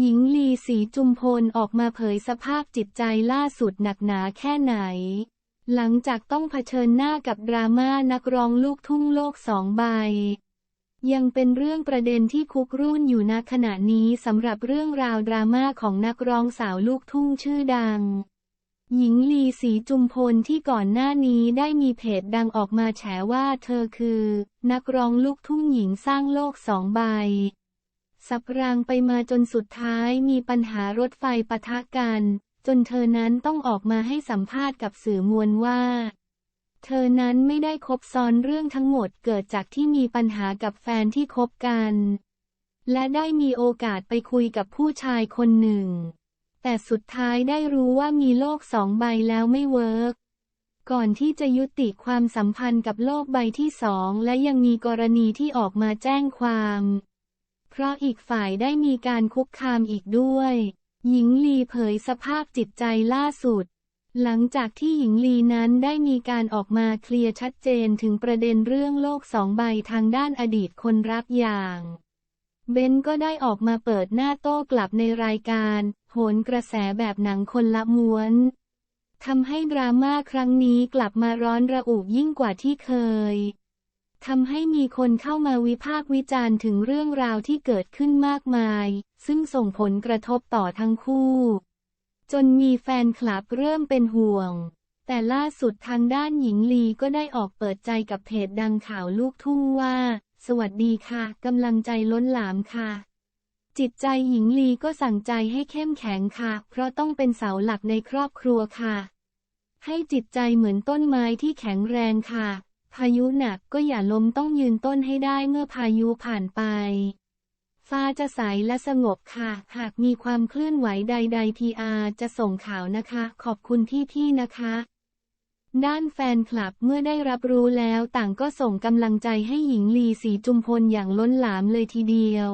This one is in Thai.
หญิงลีศรีจุมพลออกมาเผยสภาพจิตใจล่าสุดหนักหนาแค่ไหน หลังจากต้องเผชิญหน้ากับดราม่านักร้องลูกทุ่งโลกสองใบ ยังเป็นเรื่องประเด็นที่คุกรุ่นอยู่ณขณะนี้สำหรับเรื่องราวดราม่าของนักร้องสาวลูกทุ่งชื่อดัง หญิงลีศรีจุมพลที่ก่อนหน้านี้ได้มีเพจดังออกมาแฉว่าเธอคือ นักร้องลูกทุ่งหญิงสร้างโลกสองใบ สับรางไปมาจนสุดท้ายมีปัญหารถไฟปะทะกัน จนเธอนั้นต้องออกมาให้สัมภาษณ์กับสื่อมวลว่า เธอนั้นไม่ได้คบซ้อนเรื่องทั้งหมดเกิดจากที่มีปัญหากับแฟนที่คบกัน และได้มีโอกาสไปคุยกับผู้ชายคนหนึ่ง แต่สุดท้ายได้รู้ว่ามีโลกสองใบแล้วไม่เวิร์กก่อนที่จะยุติความสัมพันธ์กับโลกใบที่สองและยังมีกรณีที่ออกมาแจ้งความ เพราะอีกฝ่ายได้มีการคุกคามอีกด้วย หญิงลีเผยสภาพจิตใจล่าสุด หลังจากที่หญิงลีนั้นได้มีการออกมาเคลียร์ชัดเจนถึงประเด็นเรื่องโลกสองใบทางด้านอดีตคนรักอย่างเบนก็ได้ออกมาเปิดหน้าโต้กลับในรายการ โหนกระแสแบบหนังคนละม้วนทำให้ดราม่าครั้งนี้กลับมาร้อนระอุยิ่งกว่าที่เคย ทำให้มีคนเข้ามาวิพากษ์วิจารณ์ถึงเรื่องราวที่เกิดขึ้นมากมาย ซึ่งส่งผลกระทบต่อทั้งคู่ จนมีแฟนคลับเริ่มเป็นห่วง แต่ล่าสุดทางด้านหญิงลีก็ได้ออกเปิดใจกับเพจดังข่าวลูกทุ่งว่า สวัสดีค่ะกำลังใจล้นหลามค่ะ จิตใจหญิงลีก็สั่งใจให้เข้มแข็งค่ะ เพราะต้องเป็นเสาหลักในครอบครัวค่ะ ให้จิตใจเหมือนต้นไม้ที่แข็งแรงค่ะ พายุหนักก็อย่าล้มต้องยืนต้นให้ได้เมื่อพายุผ่านไป ฟ้าจะใสและสงบค่ะ หากมีความเคลื่อนไหวใดๆทีอาจะส่งข่าวนะคะ ขอบคุณพี่ๆนะคะ ด้านแฟนคลับเมื่อได้รับรู้แล้วต่างก็ส่งกำลังใจให้หญิงลีสีจุมพลอย่างล้นหลามเลยทีเดียว